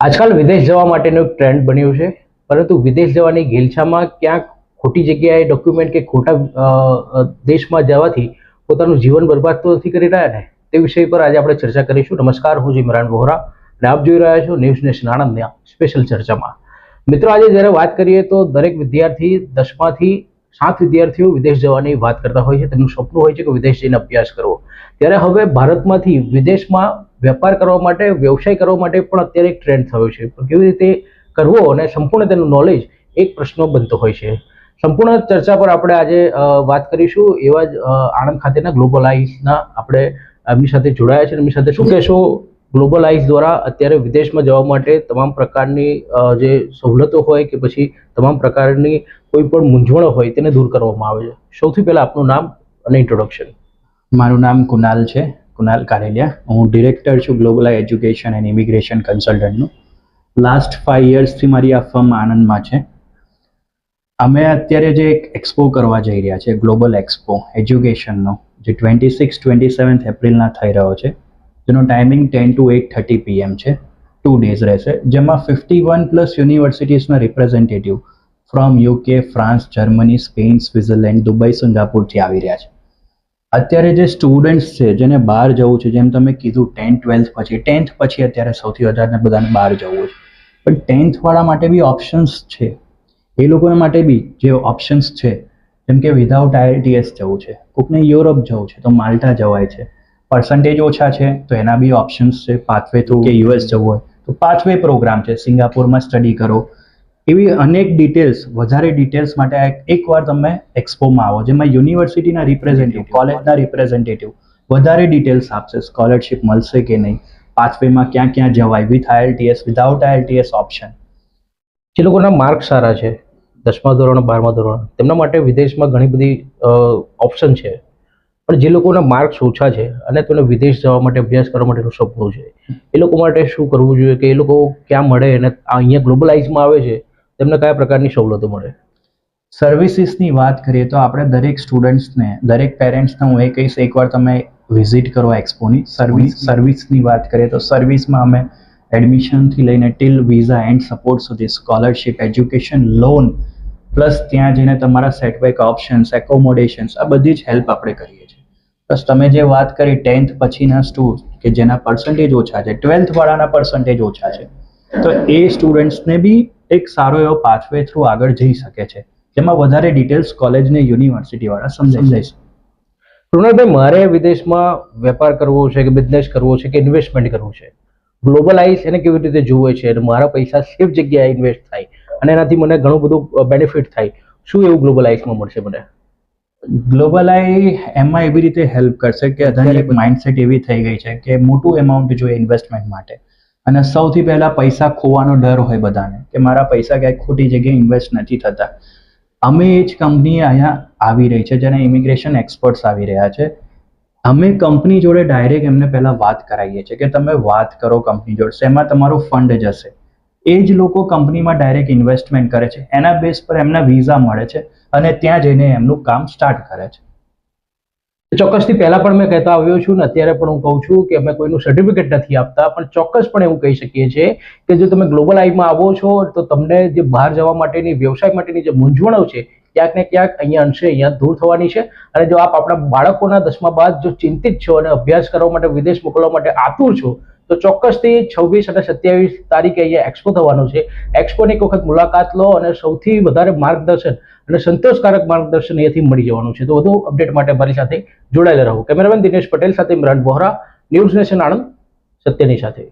આજકાલ વિદેશ જવા માટેનું એક ટ્રેન્ડ બન્યું છે, પરંતુ વિદેશ જવાની ઘેલછામાં ક્યાંક ખોટી જગ્યાએ ડોક્યુમેન્ટ કે ખોટા દેશમાં જવાથી પોતાનું જીવન બરબાદ તો નથી કરી રહ્યા ને? તે વિષય પર આજે આપણે ચર્ચા કરીશું. નમસ્કાર, હું ઇમરાન વોહરા અને આપ જોઈ રહ્યા છો ન્યૂઝ નેશન આણંદના સ્પેશિયલ ચર્ચામાં. મિત્રો, આજે જ્યારે વાત કરીએ તો દરેક વિદ્યાર્થી દસમાથી સાત વિદ્યાર્થીઓ વિદેશ જવાની વાત કરતા હોય છે. તેમનું સપનું હોય છે કે વિદેશ જઈને અભ્યાસ કરવો. ત્યારે હવે ભારતમાંથી વિદેશમાં વેપાર કરવા માટે, વ્યવસાય કરવા માટે પણ અત્યારે એક ટ્રેન્ડ થયો છે. કેવી રીતે કરવો અને સંપૂર્ણ તેનું નોલેજ એક પ્રશ્ન બનતો હોય છે. સંપૂર્ણ ચર્ચા પર આપણે આજે વાત કરીશું. એવા જ આણંદ ખાતેના ગ્લોબલ આઈસના આપણે એમની સાથે જોડાયા છે. એમની સાથે શું કહેશો? ગ્લોબલ આઈસ દ્વારા અત્યારે વિદેશમાં જવા માટે તમામ પ્રકારની જે સવલતો હોય કે પછી તમામ પ્રકારની કોઈ પણ મૂંઝવણ હોય તેને દૂર કરવામાં આવે છે. સૌથી પહેલાં આપનું નામ અને ઇન્ટ્રોડક્શન મારું નામ કુનાલ છે, કુનાલ કારેલિયા. હું ડિરેક્ટર છું ગ્લોબલ એજ્યુકેશન એન્ડ ઇમિગ્રેશન કન્સલ્ટન્ટનું લાસ્ટ ફાઇવ યર્સથી મારી આ ફર્મ આનંદમાં છે. અમે અત્યારે જે એક એક્સપો કરવા જઈ રહ્યા છે ગ્લોબલ એક્સપો એજ્યુકેશનનો જે ટ્વેન્ટી સિક્સ ટ્વેન્ટી સેવન્થ એપ્રિલના થઈ રહ્યો છે. જેનો timing ten to eight thirty PM છે. ટુ ડેઝ રહેશે. જેમાં fifty one plus યુનિવર્સિટીઝના representative from UK France Germany Spain Switzerland Dubai સિંગાપુરથી આવી રહ્યા છે. અત્યારે જે સ્ટુડન્ટ્સ છે જેને બહાર જવું છે જેમ તમે કીધું ટેન્થ ટ્વેલ્થ પછી ટેન્થ પછી અત્યારે સૌથી વધારે બધાને બહાર જવું છે. પણ ટેન્થવાળા માટે બી ઓપ્શન્સ છે. એ લોકોના માટે બી જે ઓપ્શન્સ છે જેમ કે વિધાઉટ આઈએલટીએસ જવું છે કોકને યુરોપ જવું છે તો માલ્ટા જવાય છે. પર્સન્ટેજ ઓછા છે તો એના બી ઓપ્શન્સ છે. પાથવે થ્રુ કે યુએસ જવું હોય. તો પાથવે પ્રોગ્રામ છે. સિંગાપુરમાં સ્ટડી કરો. એવી અનેક ડિટેલ્સ વધારે ડિટેલ્સ માટે એકવાર તમે એક્સપોમાં આવો જેમાં યુનિવર્સિટીના રિપ્રેઝેન્ટેટિવ કોલેજના રિપ્રેઝેન્ટેટિવ વધારે ડિટેલ્સ આપશે. સ્કોલરશિપ મળશે કે નહીં? પાથવેમાં ક્યાં ક્યાં જવાય? With IELTS without IELTS option જે લોકોના માર્ક સારા છે દસમા ધોરણ બારમા ધોરણ તેમના માટે વિદેશમાં ઘણી બધી ઓપ્શન છે. પણ જે લોકોના માર્ક્સ ઓછા છે અને તેને વિદેશ જવા માટે અભ્યાસ કરવા માટેનું સપનું છે એ લોકો માટે શું કરવું જોઈએ કે એ લોકો ક્યાં મળે અને આ અહીંયા ગ્લોબલાઇઝમાં આવે છે? તેમને કયા પ્રકારની સવલતો મળે? સર્વિસીસની વાત કરીએ તો આપણે દરેક સ્ટુડન્ટ્સને દરેક પેરેન્ટ્સને હું એ કહીશ એકવાર તમે વિઝિટ કરો એક્સપોની સર્વિસ સર્વિસની વાત કરીએ તો સર્વિસમાં અમે એડમિશનથી લઈને ટિલ વિઝા એન્ડ સપોર્ટ સુધી સ્કોલરશિપ એજ્યુકેશન લોન પ્લસ ત્યાં જઈને તમારા સેટબેક ઓપ્શન્સ એકોમોડેશન્સ આ બધી જ હેલ્પ આપણે કરીએ છીએ. પ્લસ તમે જે વાત કરી ટેન્થ પછીના સ્ટુ કે જેના પર્સન્ટેજ ઓછા છે ટ્વેલ્થ વાળાના પર્સન્ટેજ ઓછા છે તો એ સ્ટુડન્ટ્સને બી એક સારો એવો પાથવે થ્રુ આગળ જઈ શકે છે જેમાં વધારે ડિટેલ્સ કોલેજ ને યુનિવર્સિટી વાળા સમજાઈ જાય છે. કૃણાલભાઈ મારે વિદેશમાં વેપાર કરવો છે કે બિઝનેસ કરવો છે કે ઇન્વેસ્ટમેન્ટ કરવું છે? ગ્લોબલાઇઝ એને કેવી રીતે જુએ છે? અને મારા પૈસા સેફ જગ્યાએ ઇન્વેસ્ટ થાય અને એનાથી મને ઘણું બધું બેનિફિટ થાય. શું એવું ગ્લોબલાઇઝમાં મળશે મને? ગ્લોબલ આઈ એમાં એવી રીતે હેલ્પ કરશે કે અત્યારે એક માઇન્ડસેટ એવી થઈ ગઈ છે કે મોટું એમાઉન્ટ જોઈએ ઇન્વેસ્ટમેન્ટ માટે. અને સૌથી પહેલાં પૈસા ખોવાનો ડર હોય બધાને કે મારા પૈસા ક્યાંય ખોટી જગ્યાએ ઇન્વેસ્ટ નથી થતા. અમે એ જ કંપની અહીંયા આવી રહી છે, જેને ઇમિગ્રેશન એક્સપર્ટ્સ આવી રહ્યા છે. અમે કંપની જોડે ડાયરેક્ટ એમને પહેલાં વાત કરાવીએ છીએ કે તમે વાત કરો કંપની જોડે, શેમાં તમારું ફંડ જશે. એ જ લોકો કંપનીમાં ડાયરેક્ટ ઇન્વેસ્ટમેન્ટ કરે છે. એના બેઝ પર એમને વિઝા મળે છે અને ત્યાં જઈને એમનું કામ સ્ટાર્ટ કરે છે. ચોક્કસથી પહેલાં પણ મેં કહેતા આવ્યો છું ને અત્યારે પણ હું કહું છું કે અમે કોઈનું સર્ટિફિકેટ નથી આપતા, પણ ચોક્કસપણે એવું કહી શકીએ છીએ કે જો તમે ગ્લોબલ આઈમાં આવો છો, તો તમને જે બહાર જવા માટેની, વ્યવસાય માટેની જે મૂંઝવણો છે, ક્યાંક ને ક્યાંક અહીંયા અંશે અહીંયા દૂર થવાની છે. અને જો આપ આપણા બાળકોના દસમા બાદ જો ચિંતિત છો અને અભ્યાસ કરવા માટે, વિદેશ મોકલવા માટે આતુર છો તો ચોક્કસથી છવ્વીસ અને સત્યાવીસ તારીખે અહીંયા એક્સપો થવાનો છે. એક્સપોની એક વખત મુલાકાત લો અને સૌથી વધારે માર્ગદર્શન અને સંતોષકારક માર્ગદર્શન અહીંયાથી મળી જવાનું છે. તો વધુ અપડેટ માટે મારી સાથે જોડાયેલા રહો. કેમેરામેન દિનેશ પટેલ સાથે ઇમરાન બોહરા, ન્યૂઝ નેશન આણંદ, સત્યની સાથે.